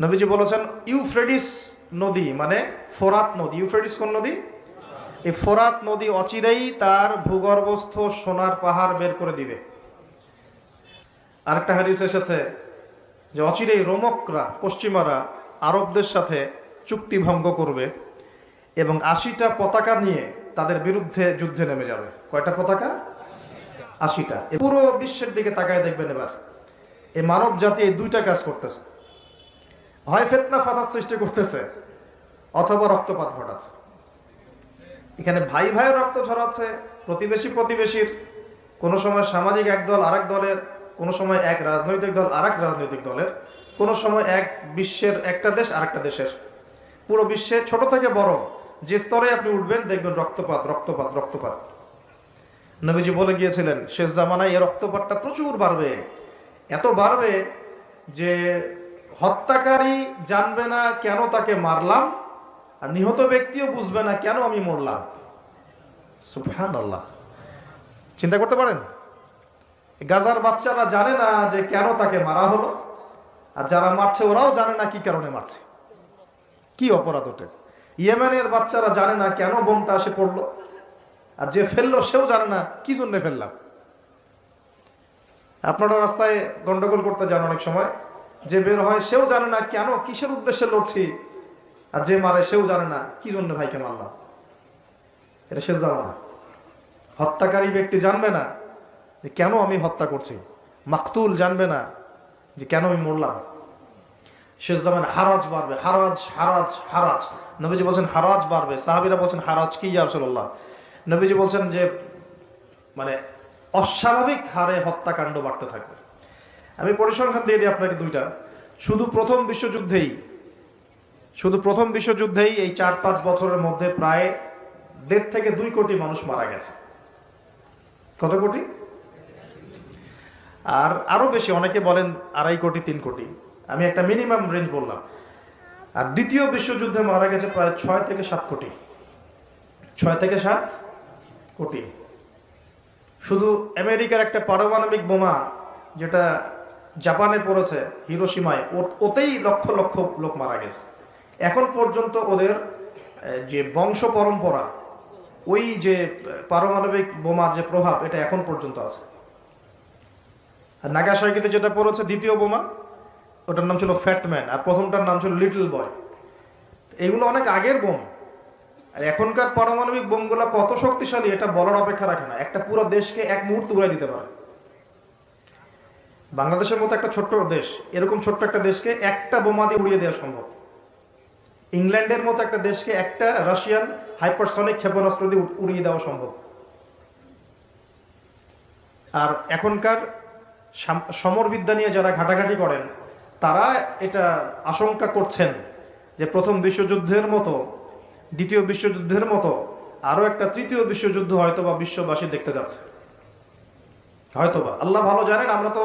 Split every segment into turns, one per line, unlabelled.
নবীজি বলেছেন ইউফ্রেডিস নদী মানে ফোরাত নদী। ইউফ্রেডিস কোন নদী? এই ফোরাত নদী অচিরেই তার ভূগর্ভস্থ সোনার পাহাড় বের করে দিবে। আরেকটা হাদিস এসেছে যে অচিরেই রোমকরা, পশ্চিমারা আরবদের সাথে চুক্তি ভঙ্গ করবে এবং আশিটা পতাকা নিয়ে তাদের বিরুদ্ধে যুদ্ধে নেমে যাবে। কয়টা পতাকা? আশিটা। পুরো বিশ্বের দিকে তাকায় দেখবেন এবার। এই মানব জাতি এই দুইটা কাজ করতেছে। হয় ফেতনা ফাতার সৃষ্টি করতেছে, অথবা রক্তপাত ঘটাচ্ছে। এখানে ভাই ভাই রক্ত ছড়াচ্ছে প্রতিবেশী প্রতিবেশীর, কোনো সময় সামাজিক এক দল আরেক দলের, কোনো সময় এক রাজনৈতিক দল আরেক রাজনৈতিক দলের, কোনো সময় এক বিশ্বের একটা দেশ আরেকটা দেশের। পুরো বিশ্বে ছোট থেকে বড় যে স্তরে আপনি উঠবেন, দেখবেন রক্তপাত রক্তপাত রক্তপাত। নবীজি বলে গিয়েছিলেন, শেষ জামানায় এই রক্তপাতটা প্রচুর বাড়বে। এত বাড়বে যে হত্যাকারী জানবে না কেন তাকে মারলাম, আর নিহত ব্যক্তিও বুঝবে না কেন আমি মরলাম। সুফহান আল্লাহ চিন্তা করতে পারেন? গাজার বাচ্চারা জানে না যে কেন তাকে মারা হলো, আর যারা মারছে ওরাও জানে না কি কারণে মারছে। কি অপরাধ ওটের? ইয়েমেনের বাচ্চারা জানে না কেন বোমটা এসে পড়ল, আর যে ফেলল সেও জানে না কি জন্য ফেললাম। আপনারা রাস্তায় গন্ডগোল করতে যান অনেক সময়। যে বের হয় সেও জানে না কেন কিসের উদ্দেশ্যে লড়ছি। আর যে মারে সেও জানে না, কি জন্য ভাইকে মারলাম? এটা শেষ জানা না হত্যাকারী ব্যক্তি জানবে না যে কেন আমি হত্যা করছি। মাকতুল জানবে না যে কেন আমি মরলাম। শেষ জামান, হারাজ বাড়বে, হারাজ হারাজ হারাজ। নবীজি বলছেন, হারাজ বাড়বে। সাহাবিরা বলছেন, হারাজ কি ইয়ারসল্লাহ নবীজি বলছেন যে মানে অস্বাভাবিক হারে হত্যাকাণ্ড বাড়তে থাকবে। আমি পরিসংখ্যান দিয়ে দিই আপনাকে দুইটা। শুধু প্রথম বিশ্বযুদ্ধেই, শুধু প্রথম বিশ্বযুদ্ধেই এই চার পাঁচ বছরের মধ্যে প্রায় দেড় থেকে দুই কোটি মানুষ মারা গেছে। কত কোটি? আর আরও বেশি, অনেকে বলেন আড়াই কোটি, তিন কোটি। আমি একটা মিনিমাম রেঞ্জ বললাম। আর দ্বিতীয় বিশ্বযুদ্ধে মারা গেছে প্রায় ছয় থেকে সাত কোটি। ছয় থেকে সাত কোটি। শুধু আমেরিকার একটা পারমাণবিক বোমা, যেটা জাপানে পড়েছে হিরোসীমায় ওতেই লক্ষ লক্ষ লোক মারা গেছে। এখন পর্যন্ত ওদের যে বংশ পরম্পরা, ওই যে পারমাণবিক বোমার যে প্রভাব, এটা এখন পর্যন্ত আছে। আর নাগাসাকিতে যেটা পড়েছে, দ্বিতীয় বোমা, ওটার নাম ছিল ফ্যাটম্যান আর প্রথমটার নাম ছিল লিটল বয় এগুলো অনেক আগের বোম। আর এখনকার পারমাণবিক বোমগুলো কত শক্তিশালী, এটা বলার অপেক্ষা রাখে না। একটা পুরো দেশকে এক মুহূর্ত উড়াই দিতে পারে। বাংলাদেশের মতো একটা ছোট্ট দেশ, এরকম ছোট্ট একটা দেশকে একটা বোমা দিয়ে উড়িয়ে দেওয়া সম্ভব। ইংল্যান্ডের মতো একটা দেশকে একটা রাশিয়ান হাইপারসনিক ক্ষেপণাস্ত্র দিয়ে উড়িয়ে দেওয়া সম্ভব। আর এখনকার সমরবিদ্যা নিয়ে যারা ঘাটাঘাটি করেন, তারা এটা আশঙ্কা করছেন যে প্রথম বিশ্বযুদ্ধের মতো, দ্বিতীয় বিশ্বযুদ্ধের মতো, আরও একটা তৃতীয় বিশ্বযুদ্ধ হয়তো বা বিশ্ববাসী দেখতে যাচ্ছে। হয়তোবা। আল্লাহ ভালো জানেন, আমরা তো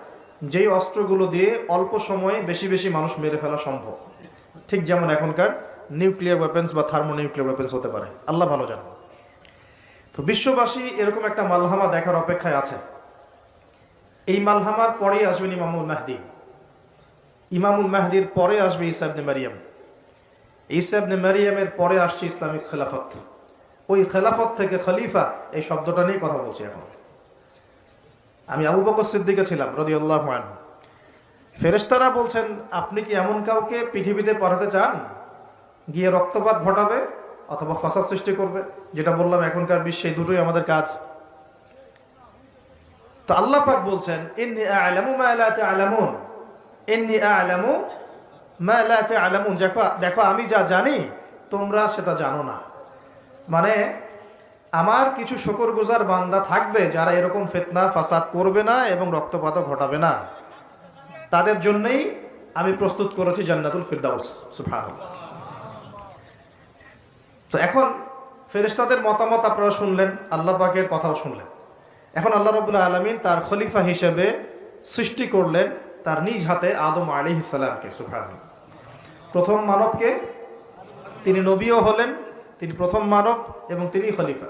যেই অস্ত্রগুলো দিয়ে অল্প সময়ে বেশি বেশি মানুষ মেরে ফেলা সম্ভব। ঠিক যেমন এখনকার নিউক্লিয়ার ওয়েপেন্স বা থার্মো নিউক্লিয়ার ওয়েপেন্স হতে পারে। আল্লাহ ভালো জানে তো বিশ্ববাসী এরকম একটা মালহামা দেখার অপেক্ষায় আছে। এই মালহামার পরেই আসবেন ইমামুল মাহদি। ইমামুল মাহদির পরে আসবে ইসাবনে মারিয়াম। ইসাবনে মারিয়ামের পরে আসছে ইসলামিক খেলাফত। ওই খেলাফত থেকে খলিফা এই শব্দটা নিয়ে কথা বলছি এখন। আমি আবু বকর সিদ্দিকে ছিলাম রদি আল্লাহ ফেরেস্তারা বলছেন, আপনি কি এমন কাউকে পৃথিবীতে পাঠাতে চান? গিয়ে রক্তপাত ঘটাবে অথবা ফাসাদ সৃষ্টি করবে? যেটা বললাম, এখনকার বিশ্বে দুটোই আমাদের কাজ। তো আল্লাহ পাক বলছেন, ইন্নি আ'লামু মা লা তা'লামুন। ইন্নি আ'লামু মা লা তা'লামুন। দেখো দেখো, আমি যা জানি, তোমরা সেটা জানো না। মানে আমার কিছু শকর গুজার বান্দা থাকবে যারা এরকম ফিতনা, ফাসাদ করবে না এবং রক্তপাত ঘটাবে না। তাদের জন্যই আমি প্রস্তুত করেছি জান্নাতুল ফিরদাউস, সুবহানাল্লাহ। তো এখন ফেরেশতাদের মতামত আপনারা শুনলেন, আল্লাহ পাকের কথাও শুনলেন। এখন আল্লাহ রবুল্লা আলমিন তার খলিফা হিসেবে সৃষ্টি করলেন তার নিজ হাতে আদম আলী ইসালামকে সুফান প্রথম মানবকে তিনি নবীও হলেন, তিনি প্রথম মানব এবং তিনি খলিফা।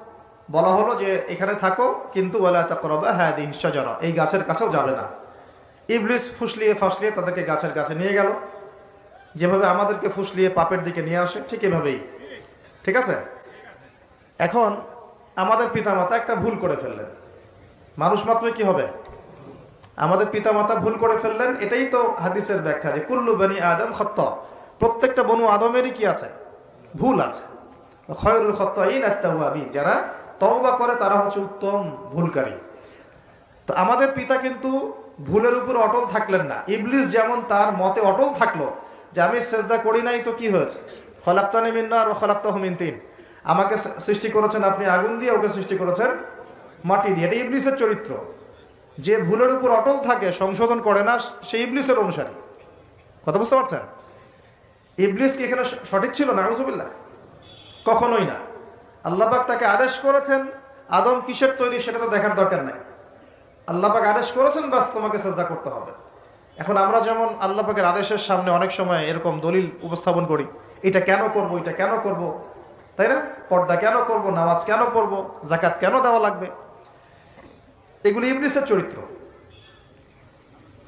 বলা হলো যে এখানে থাকো, কিন্তু হ্যাঁ এই গাছের কাছেও যাবে না। ইবলিস ফুসলিয়ে ফাসলিয়ে তাদেরকে গাছের কাছে নিয়ে গেল। যেভাবে আমাদেরকে ফুসলিয়ে পাপের দিকে নিয়ে আসে, ঠিক এভাবেই। ঠিক আছে? এখন আমাদের পিতামাতা একটা ভুল করে ফেললেন। মানুষ মাত্রই কি হবে? আমাদের পিতামাতা ভুল করে ফেললেন, এটাই তো হাদিসের ব্যাখ্যা যে কুল্লু বানি আদম খত্ত। প্রত্যেকটা বনু আদমেরই কি আছে? ভুল আছে। খয়রুল খত্ত ইন আত্মাবি যারা তওবা করে তারা হচ্ছে উত্তম ভুলকারী। তো আমাদের পিতা কিন্তু ভুলের উপর অটল থাকলেন না। ইবলিস যেমন তার মতে অটল থাকল যে, আমি সেজদা করি নাই তো কি হয়েছে? খলাক্তানি মিন্নার ও খলাক্তাহ মিন তিন। আমাকে সৃষ্টি করেছেন আপনি আগুন দিয়ে, ওকে সৃষ্টি করেছেন মাটি দিয়ে। এটা ইবলিসের চরিত্র। যে ভুলের উপর অটল থাকে, সংশোধন করে না, সে ইবলিসের অনুসারী। কথা বুঝতে পারছেন? ইবলিস কি এখানে সঠিক ছিল না? আউজুবিল্লাহ কখনোই না। আল্লাপাক তাকে আদেশ করেছেন, আদম কিসের তৈরি সেটা তো দেখার দরকার নাই। আল্লাপাক আদেশ করেছেন, বাস তোমাকে চেষ্টা করতে হবে। এখন আমরা যেমন আল্লাপাকের আদেশের সামনে অনেক সময় এরকম দলিল উপস্থাপন করি, এটা কেন করব, এটা কেন করব, তাই না? পর্দা কেন করব, নামাজ কেন করব জাকাত কেন দেওয়া লাগবে? এগুলি ইবলিসের চরিত্র।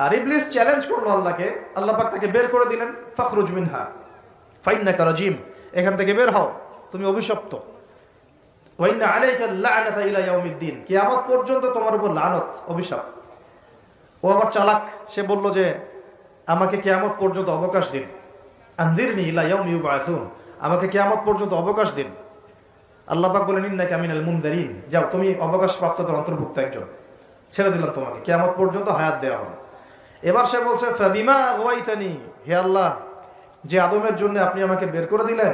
আর ইবলিস চ্যালেঞ্জ করল আল্লাহকে, আল্লাহ পাক তাকে বের করে দিলেন, ফখরুজ মিনহা ফাইন্না কারাজিম এখান থেকে বের হও, তুমি অভিশপ্ত। ওয়াইন্না আলাইকা লা'নাতা ইলা ইয়াউমিদ্দিন। কিয়ামত পর্যন্ত তোমার উপর লানত, অভিশাপ। ও আবার চালাক, সে বলল যে, আমাকে কিয়ামত পর্যন্ত অবকাশ দিন। আনদিরনি ইলা ইয়াউমি ইউবআসুন আমাকে কিয়ামত পর্যন্ত অবকাশ দিন। আল্লাহ পাক বলেন, ইন্নাকা মিনাল মুনদারিন যাও, তুমি অবকাশ প্রাপ্তদের অন্তর্ভুক্ত একজন। ছেড়ে দিলাম তোমাকে, কিয়ামত পর্যন্ত হায়াত দেওয়া হবে। এবার সে বলছে ফাবিমা ওয়াইতানি হে আল্লাহ, যে আদমের জন্য আপনি আমাকে বের করে দিলেন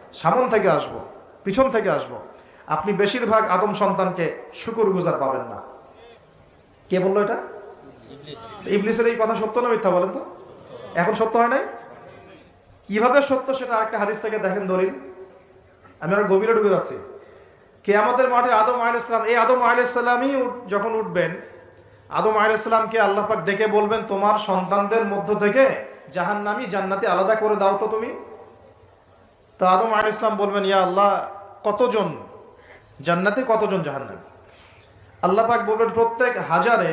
সামন থেকে আসব, পিছন থেকে আসব। আপনি বেশিরভাগ আদম সন্তানকে শুকুর গুজার পাবেন না। কে বলল এটা? ইবলিসের এই কথা সত্য না মিথ্যা বলেন তো? এখন সত্য হয় নাই? কীভাবে সত্য সেটা আরেকটা হাদিস থেকে দেখেন দলিল। আমি আর গভীরে ঢুকে যাচ্ছি। কে আমাদের মাঠে আদম আলাইসালাম এই আদম আলাইসাল্লামই যখন উঠবেন, আদম আলাইসাল্লামকে আল্লাহ পাক ডেকে বলবেন, তোমার সন্তানদের মধ্য থেকে জাহান্নামি জান্নাতি আলাদা করে দাও তো তুমি। তো আদম আলাইসালাম বলবেন, ইয়া আল্লাহ, কতজন জান্নাতে, কতজন জাহান্নামি? আল্লাহ পাক বলবেন, প্রত্যেক হাজারে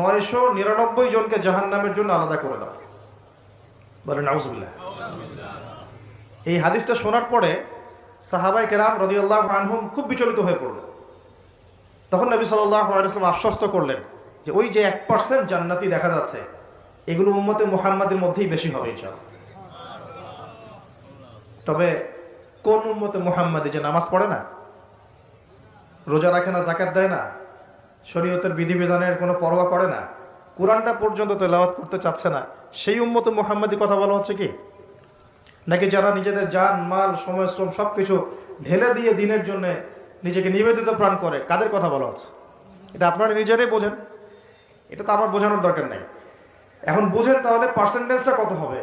নয়শো নিরানব্বই জনকে জাহান্নামের জন্য আলাদা করে দাও। বলেন নাউজুবিল্লাহ এই হাদিসটা শোনার পরে সাহাবাই কেরাম রদিউল্লাহ আনহুম খুব বিচলিত হয়ে পড়ল তখন নবী সাল্লাহ আলাইসলাম আশ্বস্ত করলেন যে, ওই যে এক পার্সেন্ট জান্নাতি দেখা যাচ্ছে, এগুলো উম্মতে মুহাম্মাদের মধ্যেই বেশি হবে, ইনশাআল্লাহ। তবে কোন উম্মতে মুহাম্মাদি যে নামাজ পড়ে না? রোজা রাখে না জাকাত দেয় না, শরীয়তের বিধিবিধানের কোনো পরোয়া করে না, কোরআনটা পর্যন্ত তেলাওয়াত করতে চাচ্ছে না, সেই উম্মত মুহাম্মাদি কথা বলা হচ্ছে কি? নাকি যারা নিজেদের যান মাল, সময়, শ্রম সব কিছু ঢেলে দিয়ে দিনের জন্য নিজেকে নিবেদিত প্রাণ করে, কাদের কথা বলা হচ্ছে? এটা আপনারা নিজেরাই বোঝেন। এটা তো আমার বোঝানোর দরকার নেই। এখন বুঝেন তাহলে পার্সেন্টেজটা কত হবে?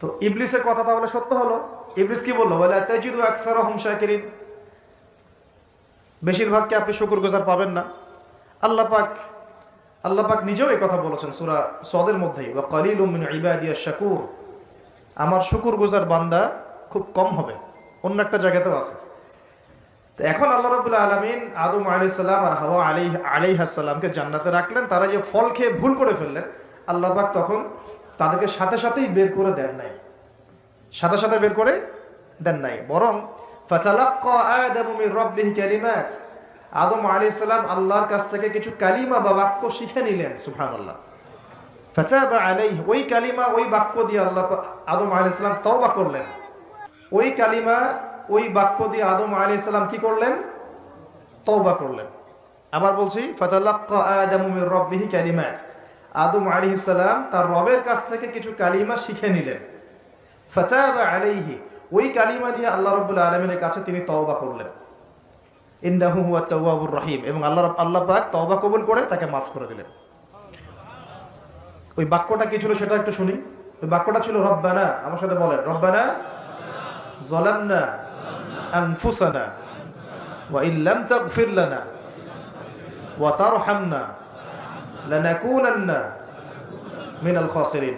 তো ইবলিসের কথা তাহলে সত্য হলো। ইবলিস কি বলল? বলে তেজিদু আকসার শাকিরিন। বেশিরভাগকে আপনি শুকুর গুজার পাবেন না? আল্লাহ পাক আল্লাহ পাক নিজেও এই কথা বলেছেন সুরা সদের মধ্যেই বা কালিল মিন ইবাদিয়া শাকুর আমার শুকুর গুজার বান্দা খুব কম হবে। অন্য একটা জায়গাতেও আছে। তো এখন আল্লাহ রবুল্লা আলমিন আদম আলাইসাল্লাম আর হাওয়া আলী আলাইহাসাল্লামকে জান্নাতে রাখলেন। তারা যে ফল খেয়ে ভুল করে ফেললেন, আল্লাহ পাক তখন তাদেরকে সাথে সাথেই বের করে দেন নাই। সাথে সাথে বের করে দেন নাই। বরং আদামু আলাইহিস সালাম আল্লাহর কাছ থেকে কিছু কালিমা বা বাক্য শিখে নিলেন ফাতাবা আলাইহি, ওই কালিমা, ওই বাক্য দিয়ে আল্লাহ আদম আলাইহিস সালাম তওবা করলেন। ওই কালিমা, ওই বাক্য দিয়ে আদম আলাইহিস সালাম কি করলেন? তওবা করলেন। আবার বলছি, ফাতালাক্কা আদামু মির রাব্বিহি কালিমাত। আদম আলাইহিস সালাম তার রবের কাছ থেকে কিছু কালিমা শিখে নিলেন। ফাতাবা আলাইহি, ওই কালিমা দিয়ে আল্লাহ রাব্বুল আলামিনের কাছে তিনি তওবা করলেন। ইন্নাহু হুয়া তাওয়াবুর রহিম এবং আল্লাহ আল্লাহ পাক তওবা কবুল করে তাকে মাফ করে দিলেন। ওই বাক্যটা কি ছিল সেটা একটু শুনি। ওই বাক্যটা ছিল, রব্বানা আমার সাথে বলেন, রব্বানা যালামনা আনফুসানা ওয়া ইল্লাম তাগফির লানা ওয়া তারহামনা লানাকুনান্না মিনাল খাসিরিন।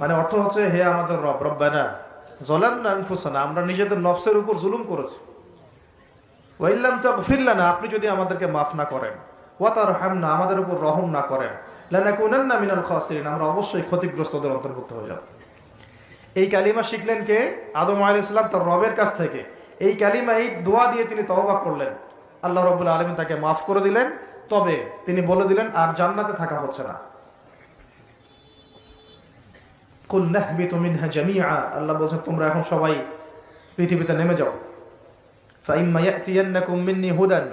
মানে অর্থ হচ্ছে, হে আমাদের রব, রব্বানা জলাম না আমরা নিজেদের নফসের উপর জুলুম করেছি। ওয়াইল্লাম তাগফিরলানা আপনি যদি আমাদেরকে মাফ না করেন ওয়াতার হামনা আমাদের উপর রহম না করেন, লানাকুনান্না মিনাল খাসিরিন, আমরা অবশ্যই ক্ষতিগ্রস্তদের অন্তর্ভুক্ত হয়ে যাব। এই কালিমা শিখলেন কে? আদম আলাইহিস সালাম, তার রবের কাছ থেকে। এই কালিমা এই দোয়া দিয়ে তিনি তওবা করলেন। আল্লাহ রব্বুল আলমিন তাকে মাফ করে দিলেন। তবে তিনি বলে দিলেন, আর জান্নাতে থাকা হচ্ছে না। আল্লাহ বলছেন, তোমরা এখন সবাই পৃথিবীতে নেমে যাও। হুদান।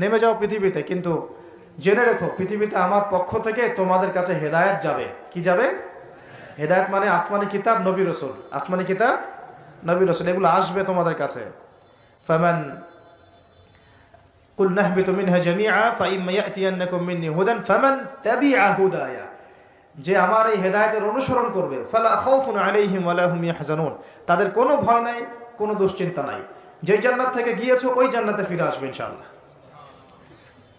নেমে যাও পৃথিবীতে, কিন্তু জেনে রেখো, পৃথিবীতে আমার পক্ষ থেকে তোমাদের কাছে হেদায়েত যাবে। কি যাবে? হেদায়েত মানে আসমানি কিতাব, নবী রসুল। আসমানি কিতাব, নবী রসুল, এগুলো আসবে তোমাদের কাছে। ফামান قل نهبط منها جميعا فإما يأتينكم مني هدى فمن تبع هدايا যে আমার এই হেদায়েতের অনুসরণ করবে ফালা খাউফুন আলাইহিম ওয়ালা হুম ইয়াহজানুন তাদের কোনো ভয় নাই কোনো দুশ্চিন্তা নাই যে জান্নাত থেকে গিয়েছো ওই জান্নাতে ফিরে আসবে ইনশাআল্লাহ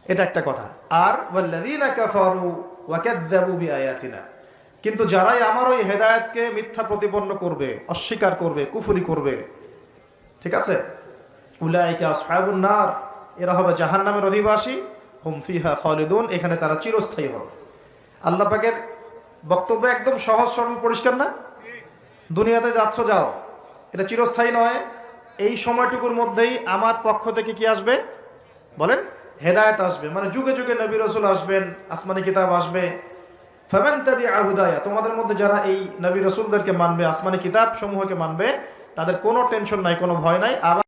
এটা একটা কথা আর ওয়াল্লাযীনা কাফারু ওয়া কাযযাবু বিআয়াতিনা কিন্তু যারাই আমার ওই হেদায়েতকে মিথ্যা প্রতিপন্ন করবে অস্বীকার করবে কুফরি করবে ঠিক আছে উলাইকা আসহাবুন নার এরা হবে জাহান্নামের অধিবাসী, হুম ফিহা খালিদুন, এখানে তারা চিরস্থায়ী হবে। আল্লাহ পাকের বক্তব্য একদম সহজ, সরল, পরিষ্কার না? দুনিয়াতে যাচ্ছ, যাও। এটা চিরস্থায়ী নয়। এই সময়টুকুর মধ্যেই আমার পক্ষ থেকে কি আসবে? বলেন, হেদায়েত আসবে। মানে যুগে যুগে নবী রসুল আসবেন, আসমানি কিতাব আসবে। ফামান তাবি আহুদায়া তোমাদের মধ্যে যারা এই নবী রসুলদেরকে মানবে, আসমানি কিতাব সমূহকে মানবে, তাদের কোনো টেনশন নাই, কোনো ভয় নাই। আবার